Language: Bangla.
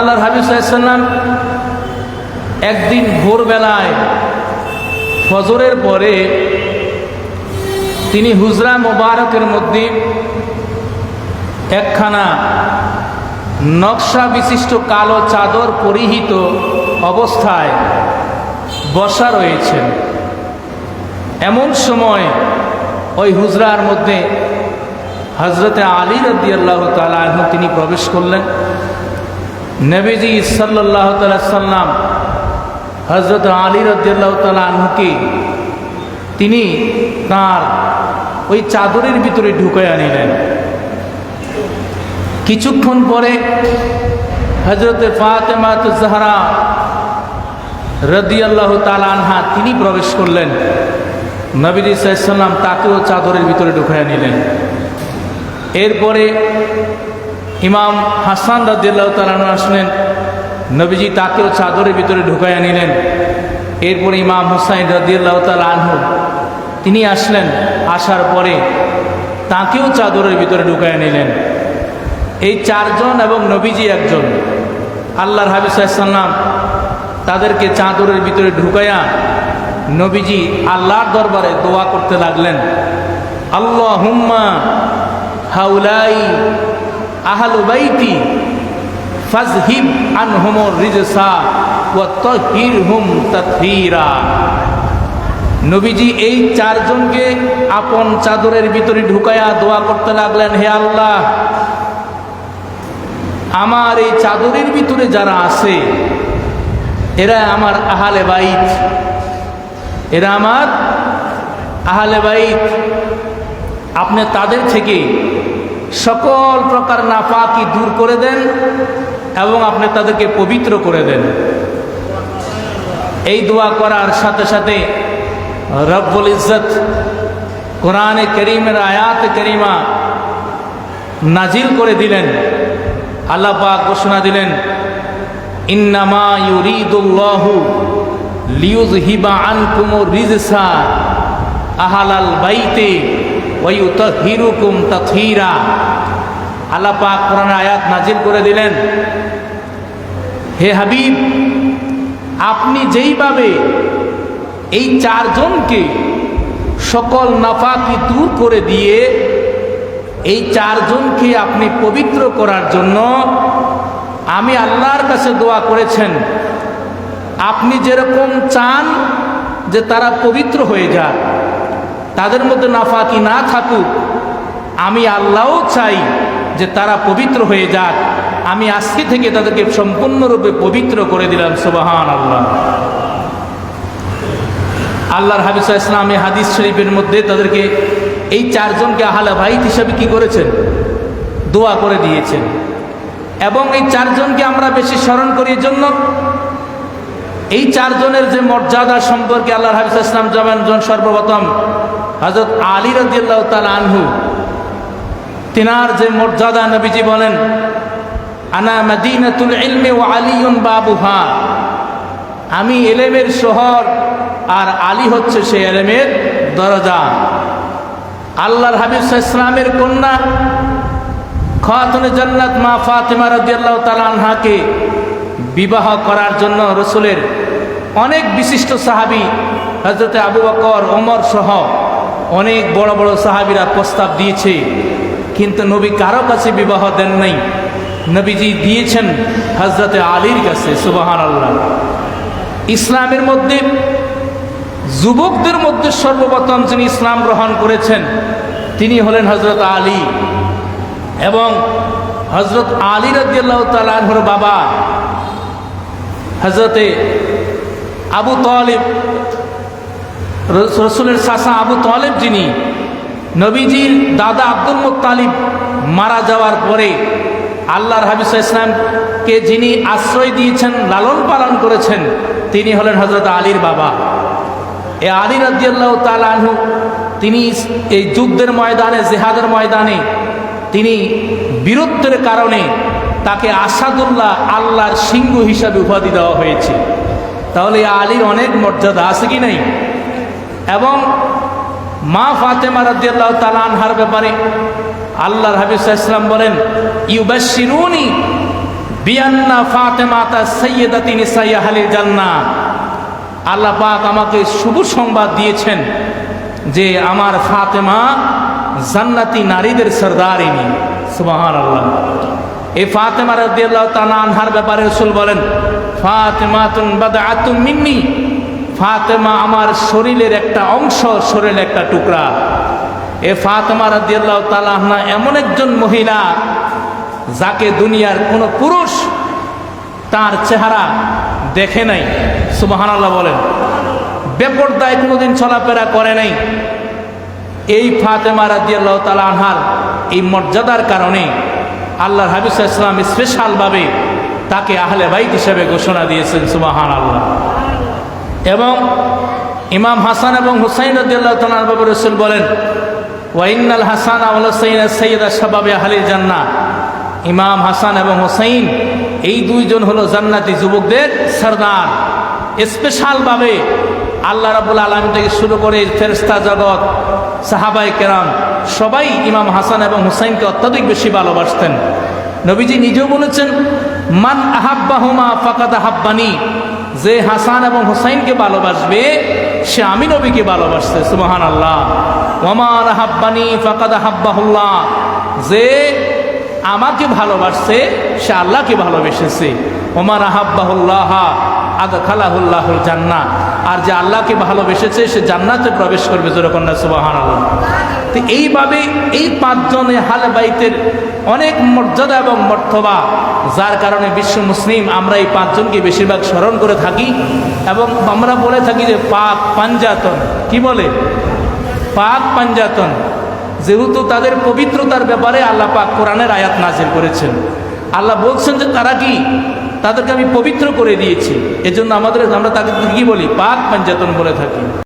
আল্লাহর হাবিব সাল্লাম একদিন ভোরবেলায় ফজরের পরে তিনি হুজরা মোবারকের মধ্যে একখানা নকশা বিশিষ্ট কালো চাদর পরিহিত অবস্থায় বসা রয়েছেন। এমন সময় ওই হুজরার মধ্যে হজরতে আলী রদি আল্লাহ তিনি প্রবেশ করলেন। নবীজি সাল্লাহ সাল্লাম হজরত আলী রদিয়াল্লাহ তালাহকে তিনি তার ওই চাদরের ভিতরে ঢুকে আনিলেন। কিছুক্ষণ পরে হজরত ফাতেমাত জাহরা রদিয়াল্লাহ তালানহা তিনি প্রবেশ করলেন। নবীজি সাল্লাম তাকেও চাদরের ভিতরে ঢুকাইয়া নিলেন এরপরে ইমাম হাসান রাদিয়াল্লাহ তালানু আসলেন, নবীজি তাকেও চাদরের ভিতরে ঢুকাইয়া নিলেন। এরপরে ইমাম হুসাইন রাদিয়াল্লাহ তাল আনহু, তিনি আসলেন, আসার পরে তাকেও চাদরের ভিতরে ঢুকাইয়া নিলেন। এই চারজন এবং নবীজি একজন, আল্লাহর হাবিসাল্লাম তাদেরকে চাদরের ভিতরে ঢুকাইয়া নবীজি আল্লাহর দরবারে দোয়া করতে লাগলেন। আল্লাহ হুম্মা হাউলাই আহালু বাইতি ফাজহিব আনহুমুর রিজসা ওয়া তাহিরহুম তাতহীরা নবীজি এই চারজনকে আপন চাদরের ভিতরে ঢুকায়া দোয়া করতে লাগলেন, হে আল্লাহ, আমার এই চাদরের ভিতরে যারা আছে, এরা আমার আহালে বাইত, এরা আমার আহালে বাইত। আপনি তাদের থেকে সকল প্রকার নাফাকি দূর করে দেন এবং আপনি তাদেরকে পবিত্র করে দেন। এই দোয়া করার সাথে সাথে রব্বুল ইজ্জত কোরআনে করিমের আয়াত করিমা নাজিল করে দিলেন। আল্লাহ পাক ঘোষণা দিলেন, ইন্নামা ইউরিদুল্লাহু লিউযহিবা আনকুমুর রিজসা আহালাল বাইতে ওয়া ইউতাহিরুকুম তাতহীরা আল্লাহ পাক কোরআন আয়াত নাজিল করে দিলেন। হে হাবিব, আপনি যেইভাবে এই চারজনকে সকল নাফাকি দূর করে দিয়ে এই চারজনকে আপনি পবিত্র করার জন্য আমি আল্লাহর কাছে দোয়া করেছেন, আপনি যেরকম চান যে তারা পবিত্র হয়ে যাক। তাদের মধ্যে নাফাকি না থাকুক। আমি আল্লাহও চাই যে তারা পবিত্র হয়ে যাক। আমি আজকে থেকে তাদেরকে সম্পূর্ণরূপে পবিত্র করে দিলাম সুবাহান আল্লাহ আল্লাহর হাবিসা ইসলামী হাদিস শরীফের মধ্যে তাদেরকে এই চারজনকে আহালা ভাইত হিসাবে কি করেছেন? দোয়া করে দিয়েছেন। এবং এই চারজনকে আমরা বেশি স্মরণ করি জন্য এই চারজনের যে মর্যাদা সম্পর্কে আল্লাহর হাবিস ইসলাম জামান সর্বপ্রথম হজরত আলী রদিয়াল্লাহ তাল আনহু, তিনার যে মর্যাদা নবীজি বলেন, আনা মদিনাতুল ইলমে ও আলিউন বাবুহা। আমি এলেমের শহর আর আলী হচ্ছে সে এলেমের দরজা। আল্লাহর হাবিব ইসলামের কন্যা খাতুনে জান্নাত মা ফাতেমা রাদিয়াল্লাহু তাআলা আনহাকে বিবাহ করার জন্য রসুলের অনেক বিশিষ্ট সাহাবী হজরতে আবু বকর, ওমর সহ অনেক বড় বড় সাহাবীরা প্রস্তাব দিয়েছে, কিন্তু নবী কারও কাছে বিবাহ দেন নাই। নবীজি দিয়েছেন হজরতে আলীর কাছে সুবাহান আল্লাহ ইসলামের মধ্যে, যুবকদের মধ্যে সর্বপ্রথম যিনি ইসলাম গ্রহণ করেছেন, তিনি হলেন হজরত আলী। এবং হজরত আলী রদিয়াল্লাহ তালাহর বাবা হজরতে আবু তলিব রসুলের শাসা আবু তলেব যিনি, নবীজির দাদা আব্দুল মুতালিব মারা যাওয়ার পরে আল্লাহর হাবিস ইসলামকে যিনি আশ্রয় দিয়েছেন, লালন পালন করেছেন, তিনি হলেন হজরত আলীর বাবা। এ আলী রাজিয়াল্লাহ তালাহু তিনি এই যুদ্ধের ময়দানে, জেহাদের ময়দানে, তিনি বীরত্বের কারণে তাকে আসাদুল্লাহ আল্লাহর সিংহ হিসাবে উপাধি দেওয়া হয়েছে। তাহলে আলীর অনেক মর্যাদা আছে কি নাই? এবং মা ফাতেমা রাদিয়াল্লাহু তাআলা আনহার ব্যাপারে আল্লাহর হাবিব ইসলাম বলেন ইউবাশিরুনি বিয়ান্না ফাতেমাতা সৈয়দাতি নিসাইয়া হালির জান্না আল্লাহ পাক আমাকে শুভ সংবাদ দিয়েছেন যে আমার ফাতেমা জান্নাতি নারীদের সর্দারিনী সুবাহান আল্লাহ এই ফাতেমা রাদিয়াল্লাহু তাআলা আনহার ব্যাপারে রাসূল বলেন ফাতেমা ফাতেমাতুন বাদআতুম মিন্নি। ফাতেমা আমার শরীরের একটা অংশ, শরীরের একটা টুকরা। এ ফাতেমা রাদিয়াল্লাহু তাআলা আনহা এমন একজন মহিলা, যাকে দুনিয়ার কোনো পুরুষ তার চেহারা দেখে নাই। সুবাহান আল্লাহ বলেন, বেপরদায় কোনোদিন চলাফেরা করে নাই। এই ফাতেমা রাদিয়াল্লাহ তালা এই মর্যাদার কারণে আল্লাহর হাবিজ ইসলাম স্পেশালভাবে তাকে আহলে বাইত হিসেবে ঘোষণা দিয়েছেন সুবাহান আল্লাহ এবং ইমাম হাসান এবং হুসাইন রদিয়াল্লাহ বাবু রসুল বলেন ওয়াইনাল হাসান আউল সৈয়দ সৈয়দ শাবাবে আহলির জান্না ইমাম হাসান এবং হোসাইন, এই দুইজন হলো জান্নাতি যুবকদের সর্দার। স্পেশালভাবে আল্লাহ রাবুল আলম থেকে শুরু করে ফেরস্তা জগৎ সাহাবাই কেরাম, সবাই ইমাম হাসান এবং হুসাইনকে অত্যাধিক বেশি ভালোবাসতেন। নবীজি নিজেও বলেছেন, মান আহাব্বাহুমা ফাকাদ আহাব্বানি। যে হাসান এবং হুসাইনকে ভালোবাসবে, সে আমি নবীকে ভালোবাসছে সুবাহান আল্লাহ ওমান আহাব্বানি ফাকাদ আহাব্বাহুল্লাহ। যে আমাকে ভালোবাসছে, সে আল্লাহকে ভালোবেসেছে। ওমান আহাব্বাহুল্লাহ আদ খালাহুল্লাহুল জান্না আর যে আল্লাহকে ভালোবেসেছে, সে জান্নাতে প্রবেশ করবে, যেরকম সুবাহান আল্লাহ তো এইভাবে এই পাঁচজনে হাল বাইতের অনেক মর্যাদা এবং মর্তবা, যার কারণে বিশ্ব মুসলিম, আমরা এই পাঁচজনকে বেশিরভাগ স্মরণ করে থাকি এবং আমরা বলে থাকি যে পাক পাঞ্জাতন। কি বলে? পাক পাঞ্জাতন। যেহেতু তাদের পবিত্রতার ব্যাপারে আল্লাহ পাক কোরআনের আয়াত নাজির করেছেন। আল্লাহ বলছেন যে তারা কি? তাদেরকে আমি পবিত্র করে দিয়েছি। এজন্য আমাদের, আমরা তাদেরকে কি বলি? পাক পাঞ্জাতন বলে থাকি।